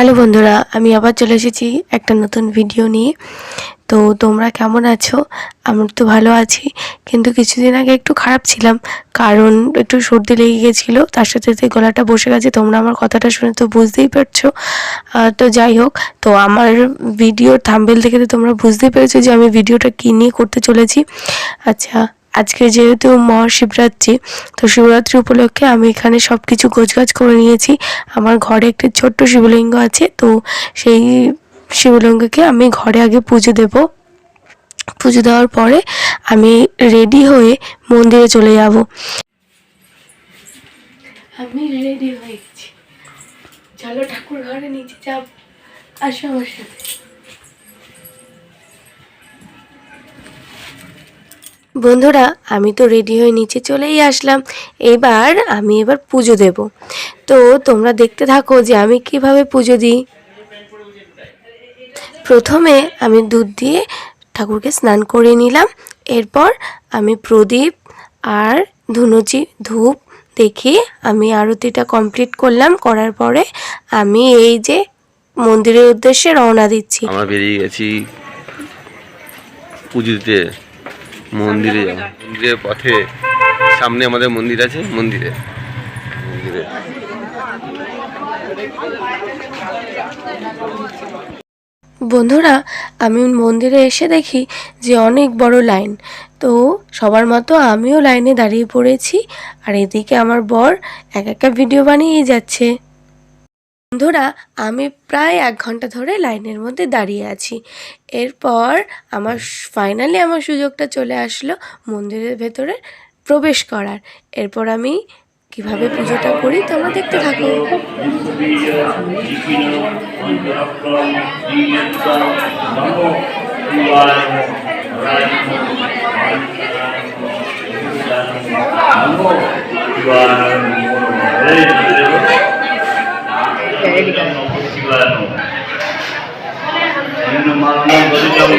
Hello বন্ধুরা, আমি আবার চলে এসেছি একটা নতুন ভিডিও নিয়ে। তো তোমরা কেমন আছো? আমি তো ভালো আছি, কিন্তু কিছুদিন আগে একটু খারাপ ছিলাম, কারণ একটু সর্দি লেগে গেছিল, তার সাথে সাথে গলাটা বসে গেছে, তোমরা আমার কথাটা শুনে তো বুঝতেই পারছ। তো যাই হোক, তো আমার ভিডিও থাম্বেল থেকে তো তোমরা বুঝতেই পেরেছ যে আমি ভিডিওটা কী নিয়ে করতে চলেছি। আচ্ছা আজকে যেহেতু মহাশিবরাত্রি, তো শিবরাত্রি উপলক্ষে আমি এখানে সব কিছু গোছগাছ করে নিয়েছি। আমার ঘরে একটি ছোট্ট শিবলিঙ্গ আছে, তো সেই শিবলিঙ্গকে আমি ঘরে আগে পুজো দেব। পুজো দেওয়ার পরে আমি রেডি হয়ে মন্দিরে চলে যাব। আমি রেডি হয়ে গেছি চলো ঠাকুর ঘরে নিচে যাব। আসো আমার সাথে। বন্ধুরা, আমি তো রেডি হয়ে নিচে চলেই আসলাম। এবার আমি এবার পুজো দেব। তো তোমরা দেখতে থাকো যে আমি কীভাবে পুজো দিই। প্রথমে আমি দুধ দিয়ে ঠাকুরকে স্নান করে নিলাম। এরপর আমি প্রদীপ আর ধুনুচি ধূপ দেখে আমি আরতিটা কমপ্লিট করলাম। করার পরে আমি এই যে মন্দিরের উদ্দেশ্যে রওনা দিচ্ছি। আমরা বেরিয়ে গেছি পুজো দিতে মন্দিরে যাব মন্দিরের পথে সামনে আমাদের মন্দির আছে মন্দিরে। মন্দিরে। বন্ধুরা আমি মন্দিরে এসে দেখি যে অনেক বড় লাইন। তো সবার মতো আমিও লাইনে দাঁড়িয়ে পড়েছি আর এদিকে আমার বর এক একটা ভিডিও বানিয়েই যাচ্ছে। বন্ধুরা, আমি প্রায় এক ঘণ্টা ধরে লাইনের মধ্যে দাঁড়িয়ে আছি। এরপর আমার ফাইনালি আমার সুযোগটা চলে আসলো মন্দিরের ভেতরে প্রবেশ করার। এরপর আমি কীভাবে পুজোটা করি তোমরা দেখতে থাকো।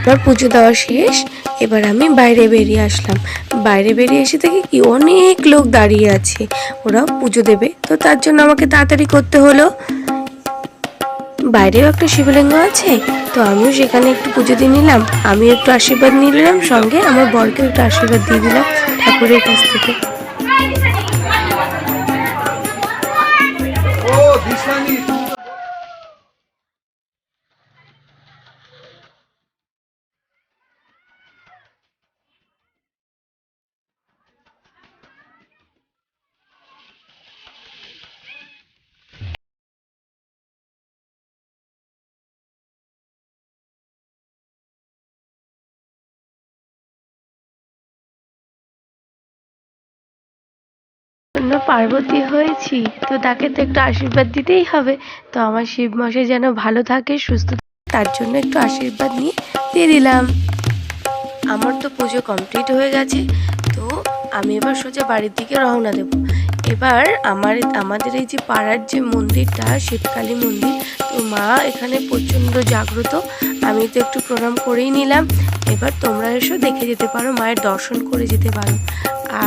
এবার পুজো দেওয়া শেষ। এবার আমি বাইরে বেরিয়ে আসলাম। বাইরে বেরিয়ে এসে দেখি কি অনেক লোক দাঁড়িয়ে আছে। ওরা পুজো দেবে। তো তার জন্য আমাকে তাড়াতাড়ি করতে হলো। বাইরেও একটা শিবলিঙ্গ আছে। তো আমিও সেখানে একটু পুজো দিয়ে নিলাম। আমি একটু আশীর্বাদ নিয়ে নিলাম সঙ্গে। আমার বরকে একটু আশীর্বাদ দিয়ে দিলাম ঠাকুরের কাছ থেকে। 三丽鸥 জন্য পার্বতী হয়েছি। তো তাকে তো একটু আশীর্বাদ দিতেই হবে। তো আমার শিব মশাই যেন ভালো থাকে, সুস্থ তার জন্য একটু আশীর্বাদ নিয়ে দিয়ে দিলাম। আমার তো পুজো কমপ্লিট হয়ে গেছে। তো আমি এবার সোজা বাড়ির দিকে রওনা দেব। এবার আমার, আমাদের এই যে পাড়ার যে মন্দিরটা, শিবকালী মন্দির তো মা এখানে প্রচণ্ড জাগ্রত। আমি তো একটু প্রণাম করেই নিলাম। এবার তোমরা এসো দেখে যেতে পারো, মায়ের দর্শন করে যেতে পারো।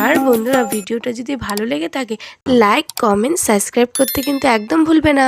আর বন্ধুরা, ভিডিওটা যদি ভালো লেগে থাকে লাইক কমেন্ট সাবস্ক্রাইব করতে কিন্তু একদম ভুলবে না।